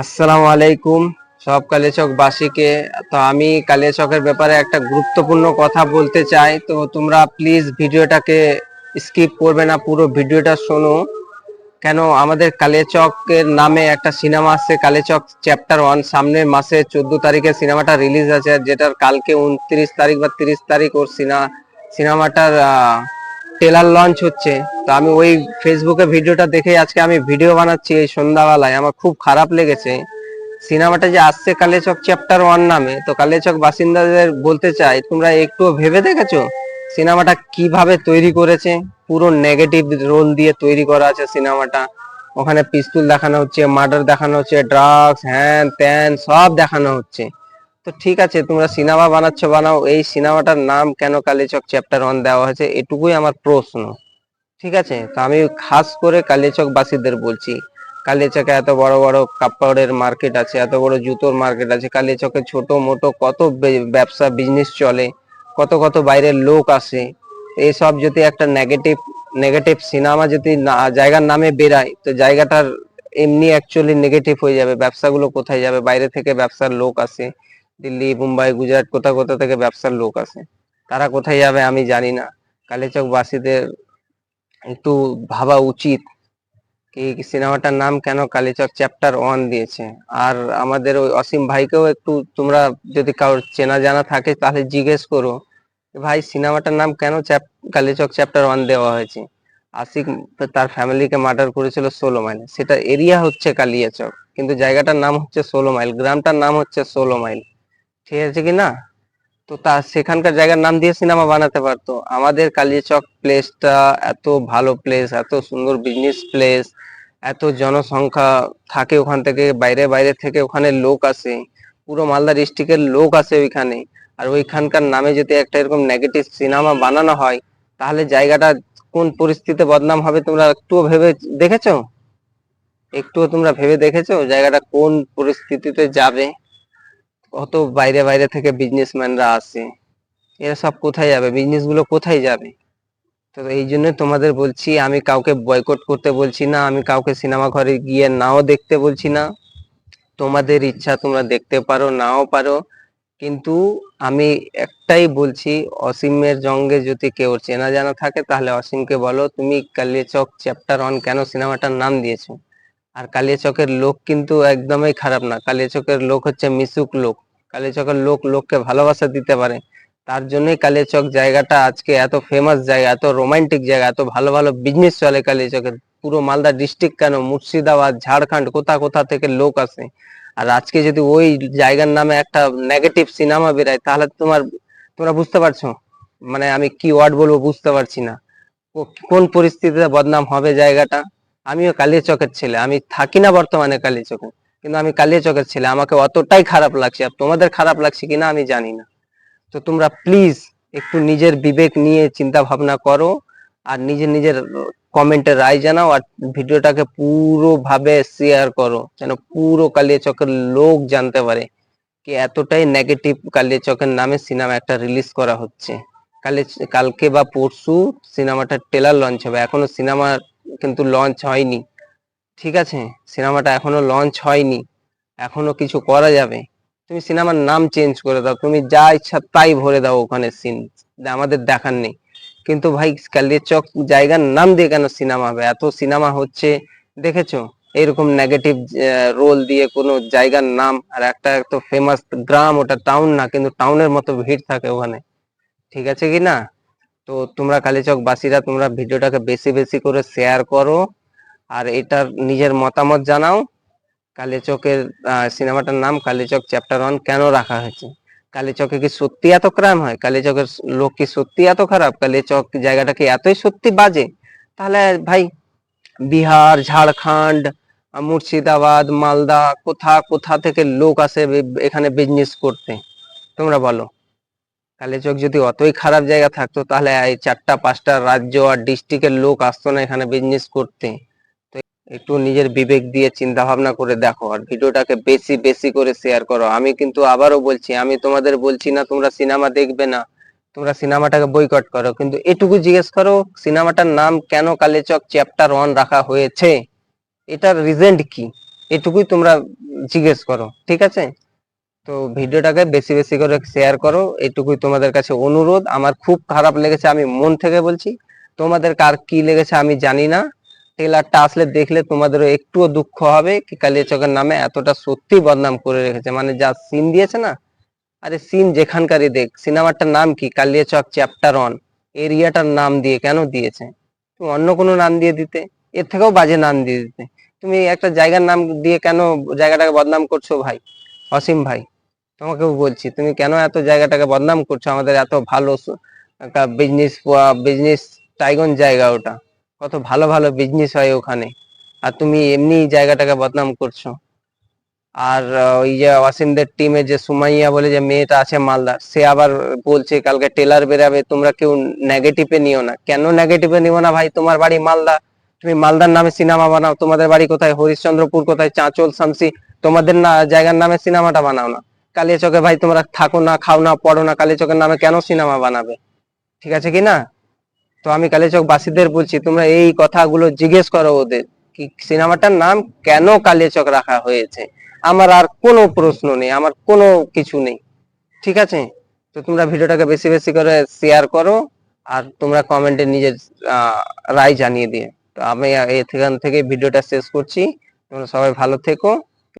আসসালামু আলাইকুম। সব কালিয়াচক বাসীকে, তো আমি কালিয়াচকের ব্যাপারে একটা গুরুত্বপূর্ণ কথা বলতে চাই। তো তোমরা প্লিজ ভিডিওটাকে স্কিপ করবে না, পুরো ভিডিওটা শোনো। কেন, আমাদের কালিয়াচকের নামে একটা সিনেমা আসছে কালিয়াচক চ্যাপ্টার ওয়ান সামনের মাসে চোদ্দ তারিখে সিনেমাটা রিলিজ আছে, যেটার কালকে উনত্রিশ তারিখ বা তিরিশ তারিখ ওর সিনেমা সিনেমাটার ট্রেলার লঞ্চ হচ্ছে। তো আমি ওই ফেসবুকে ভিডিওটা দেখে আজকে আমি ভিডিও বানাচ্ছি এই সন্ধ্যাবেলায়। আমার খুব খারাপ লেগেছে। সিনেমাটা যে আসছে কালেচক চ্যাপ্টার ওয়ান নামে, তো কালেচক বাসিন্দাদের বলতে চাই, তোমরা একটু ভেবে দেখেছ? সিনেমাটা কীভাবে তৈরি করেছে? পুরো নেগেটিভ রোল দিয়ে তৈরি করা আছে সিনেমাটা। ওখানে পিস্তুল দেখানো হচ্ছে মার্ডার দেখানো হচ্ছে ড্রাগস হ্যান ত্যান সব দেখানো হচ্ছে। তো ঠিক আছে, তোমরা সিনেমা বানাচ্ছ, বানাও। এই সিনেমাটার নাম কেন কালীচক চ্যাপ্টার ওয়ান দেওয়া হয়েছে, এটুকুই আমার প্রশ্ন। ঠিক আছে? তো আমি খাস করে কালীচক বাসীদের বলছি। কালীচকে এত বড় বড় কাপড়ের মার্কেট আছে, এত বড় জুতোর মার্কেট আছে, কালীচকে ছোট মোটো কত ব্যবসা বিজনেস চলে, কত কত বাইরের লোক আসে। এইসব যদি একটা নেগেটিভ নেগেটিভ সিনেমা যদি না- জায়গার নামে বেরায়, তো জায়গাটার এমনি অ্যাকচুয়ালি নেগেটিভ হয়ে যাবে, ব্যবসাগুলো কোথায় যাবে, বাইরে থেকে ব্যবসার লোক আসে। দিল্লি, মুম্বাই, গুজরাট কোথা কোথা থেকে ব্যবসার লোক আসে? তারা কোথায় যাবে আমি জানি না। কালীচক বাসীদের একটু ভাবা উচিত কি সিনেমাটার নাম কেন কালীচক চ্যাপ্টার ওয়ান দিয়েছে। আর আমাদের ওই অসীম ভাইকেও একটু তোমরা যদি কারোর চেনা জানা থাকে তাহলে জিজ্ঞেস করো ভাই, সিনেমাটার নাম কেন কালীচক চ্যাপ্টার ওয়ান দেওয়া হয়েছে? আশিক তার ফ্যামিলিকে মার্ডার করেছিল ষোলো মাইল। সেটা এরিয়া হচ্ছে কালিয়াচক, কিন্তু জায়গাটার নাম হচ্ছে ষোলো মাইল, গ্রামটার নাম হচ্ছে ষোলো মাইল। ঠিক আছে কি না? তো তা সেখানকার জায়গার নাম দিয়ে সিনেমা বানাতে পারতো। আমাদের কালিয়াচক প্লেসটা এত ভালো প্লেস এত সুন্দর বিজনেস প্লেস এত জনসংখ্যা থাকে ওখান থেকে, বাইরে বাইরে থেকে ওখানে লোক আসে। পুরো মালদা ডিস্ট্রিক্টের লোক আসে ওইখানে। আর ওইখানকার নামে যদি একটা এরকম নেগেটিভ সিনেমা বানানো হয়, তাহলে জায়গাটা কোন পরিস্থিতিতে বদনাম হবে তোমরা একটুও ভেবে দেখেছ? একটুও তোমরা ভেবে দেখেছ জায়গাটা কোন পরিস্থিতিতে যাবে? কত বাইরে বাইরে থেকে বিজনেসম্যানরা আসে, এরা সব কোথায় যাবে? বিজনেসগুলো কোথায় যাবে? তো এই জন্য তোমাদের বলছি, আমি কাউকে বয়কট করতে বলছি না, আমি কাউকে সিনেমা ঘরে গিয়ে নাও দেখতে বলছি না। তোমাদের ইচ্ছা তোমরা দেখতে পারো, নাও পারো। কিন্তু আমি একটাই বলছি, অসীমের জঙ্গে যদি কেউ চেনা জানা থাকে, তাহলে অসীমকে বলো, তুমি কালিয়াচক চ্যাপ্টার ওয়ান কেন সিনেমাটার নাম দিয়েছ? আর কালিয়াচকের লোক কিন্তু একদমই খারাপ না। কালিয়াচকের লোক হচ্ছে মিশুক লোক। কালিয়াচকের লোক লোককে ভালোবাসা দিতে পারে, তার জন্যই কালিয়াচক জায়গাটা আজকে এত ফেমাস জায়গা, এত রোমান্টিক জায়গা, এত ভালো ভালো বিজনেস চলে কালিয়াচকের পুরো মালদা ডিস্ট্রিক্ট কেন? মুর্শিদাবাদ, ঝাড়খণ্ড, কোথা কোথা থেকে লোক আসে? আর আজকে যদি ওই জায়গার নামে একটা নেগেটিভ সিনেমা বেরায়, তাহলে তোমার, তোমরা বুঝতে পারছ? মানে আমি কি ওয়ার্ড বলব বুঝতে পারছি না। কোন পরিস্থিতিতে বদনাম হবে জায়গাটা? আমিও কালিয়াচকের ছেলে, আমি থাকি না বর্তমানে কালিয়াচকে কিন্তু আমি কালিয়াচকের ছেলে, আমাকে অতটাই খারাপ লাগছে। আর তোমাদের খারাপ লাগছে কিনা আমি জানি না। তো তোমরা প্লিজ একটু নিজের বিবেক নিয়ে চিন্তা ভাবনা করো আর নিজের নিজের কমেন্টে রায় জানাও আর ভিডিওটাকে পুরো ভাবে শেয়ার করো, যেন পুরো কালিয়াচকের লোক জানতে পারে কি এতটাই নেগেটিভ কালিয়াচকের নামে সিনেমা একটা রিলিজ করা হচ্ছে। কালে, কালকে বা পরশু সিনেমাটার ট্রেলার লঞ্চ হবে। এখনও সিনেমা কিন্তু লঞ্চ হয়নি। ঠিক আছে, সিনেমাটা এখনও লঞ্চ হয়নি, এখনও কিছু করা যাবে। তুমি সিনেমার নাম চেঞ্জ করে দাও, তুমি যা ইচ্ছা তাই ভরে দাও ওখানে সিন আমাদের দেখার নেই। কিন্তু ভাই কালিয়াচক জায়গার নাম দিয়ে কেন সিনেমা হবে? এত সিনেমা হচ্ছে, দেখেছ? এরকম নেগেটিভ রোল দিয়ে কোনো জায়গার নাম, আর একটা তো ফেমাস গ্রাম, ওটা টাউন না, কিন্তু টাউনের মতো ভিড় থাকে ওখানে। ঠিক আছে কি না? তো তোমরা কালীচক বাসীরা, তোমরা ভিডিওটাকে বেশি বেশি করে শেয়ার করো। আর এটার নিজের মতামত জানাও। কালীচকের সিনেমাটার নাম কালীচক চ্যাপ্টার ওয়ান কেন রাখা হয়েছে? কালীচকে কি সত্যি এত ক্রাইম হয়? কালীচকের লোক কি সত্যি এত খারাপ? কালীচক জায়গাটা কি এতই সত্যি বাজে? তাহলে ভাই, বিহার, ঝাড়খণ্ড, মুর্শিদাবাদ, মালদা, কোথা কোথা থেকে লোক আসে এখানে বিজনেস করতে? তোমরা বলো। কালীচক যদি অতই খারাপ জায়গা থাকতো, তাহলে এই চারটা, পাঁচটা রাজ্য আর ডিস্ট্রিক্টের লোক আসতো না এখানে বিজনেস করতে। একটু নিজের বিবেক দিয়ে চিন্তা ভাবনা করে দেখো আর ভিডিওটাকে বেশি বেশি করে শেয়ার করো। আমি কিন্তু আবারও বলছি, আমি তোমাদের বলছি না তোমরা সিনেমা দেখবে না, তোমরা সিনেমাটাকে বয়কট করো। কিন্তু এটুকু জিজ্ঞেস করো, সিনেমাটার নাম কেন কালীচক চ্যাপ্টার ওয়ান রাখা হয়েছে? এটার রিজেন্ট কি? এটুকুই তোমরা জিজ্ঞেস করো, ঠিক আছে? তো ভিডিওটাকে বেশি বেশি করে শেয়ার করো, এটুকুই তোমাদের কাছে অনুরোধ। আমার খুব খারাপ লেগেছে, আমি মন থেকে বলছি। তোমাদের কার কি লেগেছে আমি জানি না। ট্রেলারটা আসলে দেখলে তোমাদেরও একটুও দুঃখ হবে কি কালিয়াচকের নামে এতটা সত্যি বদনাম করে রেখেছে। মানে যা সিন দিয়েছে না? আরে সিন যেখানকারই দেখ, সিনেমাটার নাম কি? কালিয়াচক চ্যাপ্টার অন এরিয়াটার নাম দিয়ে কেন দিয়েছে? তুমি অন্য কোনো নাম দিয়ে দিতে? এর থেকেও বাজে নাম দিয়ে দিতে। তুমি একটা জায়গার নাম দিয়ে কেন জায়গাটাকে বদনাম করছ ভাই? অসীম ভাই, তোমাকেও বলছি, তুমি কেন এত জায়গাটাকে বদনাম করছ? আমাদের এত ভালো বিজনেস বিজনেস টাইগন জায়গা ওটা। কত ভালো ভালো বিজনেস হয় ওখানে। আর তুমি এমনি জায়গাটাকে বদনাম করছ। আর ওই যে অসীমদের টিমে যে সুমাইয়া বলে যে মেয়েটা আছে মালদার সে আবার বলছে কালকে টেলার বেরাবে, তোমরা কেউ নেগেটিভে নিও না। কেন নেগেটিভে নিও না ভাই? তোমার বাড়ি মালদা। তুমি মালদার নামে সিনেমা বানাও, তোমাদের বাড়ি কোথায়? হরিশ্চন্দ্রপুর কোথায়? চাঁচল, শামসি, তোমাদের না, জায়গার নামে সিনেমাটা বানাও না। কালিয়াচকে ভাই তোমরা থাকো না, খাও না, পড়ো না, কালিয়াচকের নামে কেন সিনেমা বানাবে? ঠিক আছে কি না? তো আমি কালিয়াচক বাসীদের বলছি, তোমরা এই কথাগুলো জিজ্ঞেস করো ওদের কি সিনেমাটার নাম কেন কালিয়াচক রাখা হয়েছে? আমার আর কোনো প্রশ্ন নেই, আমার কোনো কিছু নেই। ঠিক আছে? তো তোমরা ভিডিওটাকে বেশি বেশি করে শেয়ার করো আর তোমরা কমেন্টে নিজের রায় জানিয়ে দিয়ে তো আমি এখান থেকে ভিডিওটা শেষ করছি। তোমরা সবাই ভালো থেকো।